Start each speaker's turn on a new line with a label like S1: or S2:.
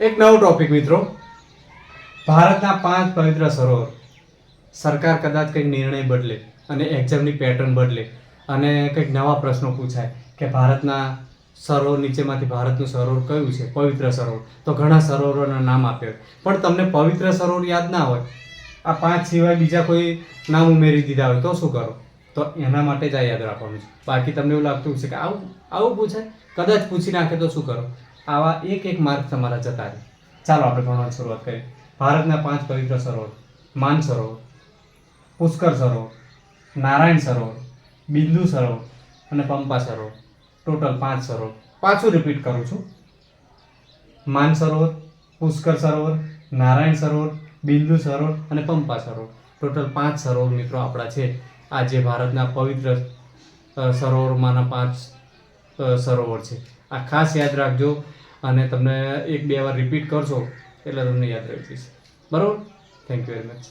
S1: એક નવો ટોપિક મિત્રો. ભારતના પાંચ પવિત્ર સરોવર. સરકાર કદાચ કંઈક નિર્ણય બદલે અને એક્ઝામની પેટર્ન બદલે. અને કંઈક નવા પ્રશ્નો પૂછાય કે ભારતના સરોવર નીચેમાંથી ભારતનું સરોવર કયું છે? પવિત્ર સરોવર. તો ઘણા સરોવરોના નામ આપ્યા હોય. પણ તમને પવિત્ર સરોવર યાદ ના હોય, આ પાંચ સિવાય બીજા કોઈ નામ ઉમેરી દીધા હોય તો શું કરો? તો એના માટે જ આ યાદ રાખવાનું છે. બાકી તમને એવું લાગતું છે કે આવું આવું પૂછાય? કદાચ પૂછી નાખે તો શું કરો? આવા એક એક માર્ગ તમારા જતા રહે. ચાલો આપણે ભણવાની શરૂઆત કરીએ. ભારતના પાંચ પવિત્ર સરોવર. માન સરોવર, પુષ્કર સરોવર, નારાયણ સરોવર, બિંદુ સરોવર અને પંપા સરોવર. ટોટલ પાંચ સરોવર. પાછું રિપીટ કરું છું. માન સરોવર, પુષ્કર સરોવર, નારાયણ સરોવર, બિંદુ સરોવર અને પંપા સરોવર. ટોટલ પાંચ સરોવર મિત્રો આપણા છે. આ જે ભારતના પવિત્ર સરોવરમાંના પાંચ સરોવર છે. આ ખાસ યાદ રાખજો અને તમને એક બે વાર રિપીટ કરશો એટલે તમને યાદ રહી જશે બરાબર? Thank you very much